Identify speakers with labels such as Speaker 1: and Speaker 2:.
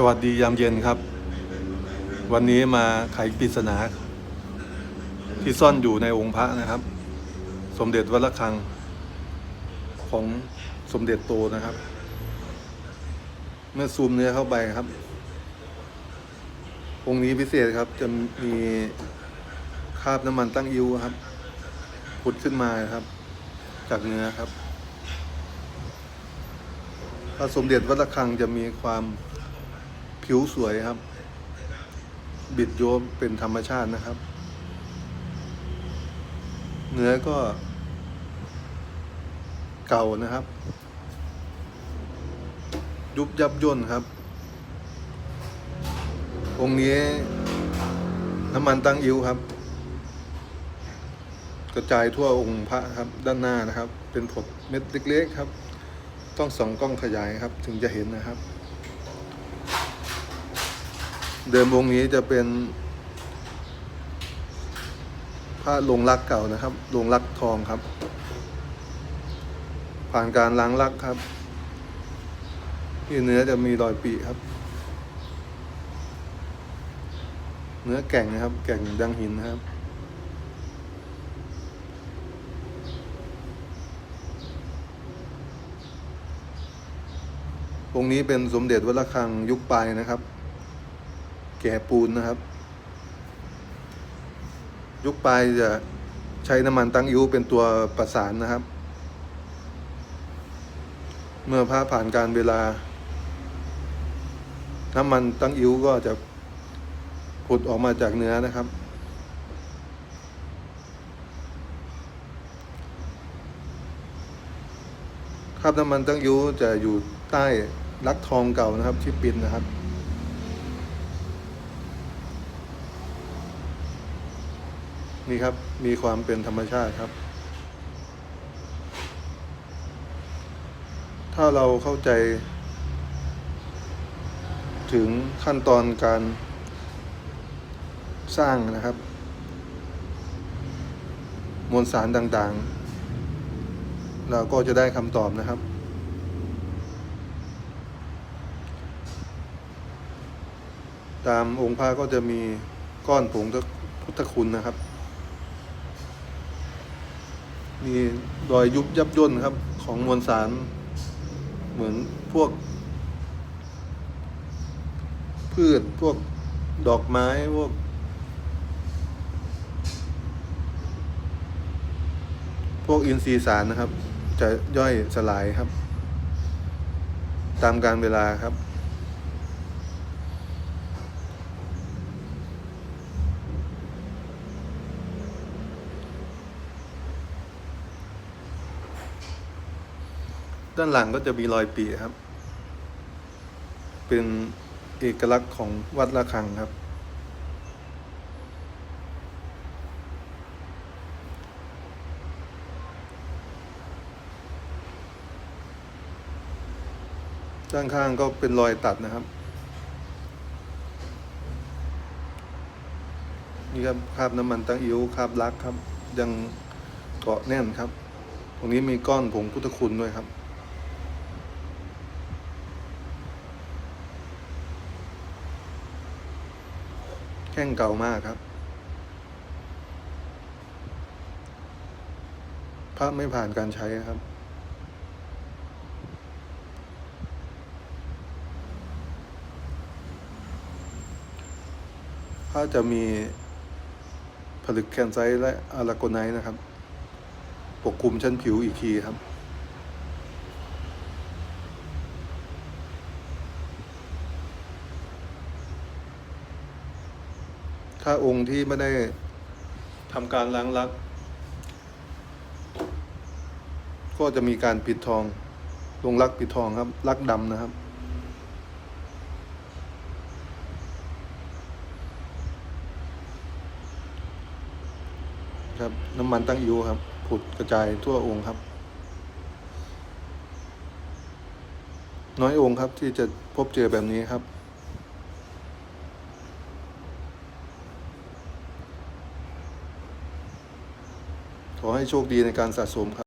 Speaker 1: สวัสดียามเย็นครับ วันนี้มาไขปริศนา ที่ซ่อนอยู่ในองค์พระนะครับ สมเด็จวัดระฆัง ของสมเด็จโตนะครับ เมื่อซูมเนื้อเข้าไปครับ องค์นี้พิเศษครับจะมีคราบน้ำมันตั้งอิ้วครับผุดขึ้นมาครับ จากเนื้อครับพระสมเด็จวัดระฆังจะมีความ ผิวสวยครับ บิดโยมเป็นธรรมชาตินะครับ เนื้อก็ เก่านะครับ ยุบยับย่นครับ องค์นี้น้ำมันตั้งอิ้วครับ กระจายทั่วองค์พระครับ ด้านหน้านะครับ เป็นผดเม็ดเล็กๆครับ ต้องส่องกล้องขยายครับ ถึงจะเห็นนะครับ เดิมองนี้จะเป็นพระลงรักเก่านะครับ ลงรักทองครับ ผ่านการล้างรักครับ ที่เนื้อจะมีรอยปีครับ เนื้อแก่งนะครับ แก่งดังหินนะครับองค์นี้เป็นสมเด็จวัดระฆังยุคปลายนะครับ แก่ปูนนะครับ ยุคปลายจะใช้น้ำมันตั้งอิ้วเป็นตัวประสานนะครับ เมื่อพระผ่านการเวลา น้ำมันตั้งอิ้วก็จะผุดออกมาจากเนื้อนะครับ คราบน้ำมันตั้งอิ้วจะอยู่ใต้ลักทองเก่านะครับที่ปินนะครับ นี่ครับมีความเป็นธรรมชาติครับ ถ้าเราเข้าใจ ถึงขั้นตอนการสร้างนะครับ มวลสารต่างๆ เราก็จะได้คำตอบนะครับตามองค์พระก็จะมีก้อนผงพุทธคุณนะครับ มีรอยยุบยับย่นครับ ของมวลสาร เหมือนพวก พืชพวกดอกไม้พวก พวกอินทรีย์สารนะครับ จะย่อยสลายครับ ตามการเวลาครับ ด้านหลังก็จะมีรอยปีครับ เป็นเอกลักษณ์ของวัดระฆังครับ ด้านข้างก็เป็นรอยตัดนะครับ นี่ครับคราบน้ำมันตั้งอิ้วคราบลักครับ ยังเกาะแน่นครับ ตรงนี้มีก้อนผงพุทธคุณด้วยครับ ข้งเก่ามากครับพระไม่ผ่านการใช้ครับพระจะมีผลึกแคนไซต์และอาราโกไนท์นะครับ ปกคลุมชั้นผิวอีกทีครับ ถ้าองค์ที่ไม่ได้ทำการล้างลัก ก็จะมีการปิดทอง ลงลักปิดทองครับลักดำนะครับ ครับน้ำมันตั้งอิ้วครับ ผุดกระจายทั่วองค์ครับ น้อยองค์ครับที่จะพบเจอแบบนี้ครับ ขอให้โชคดีในการสะสมครับ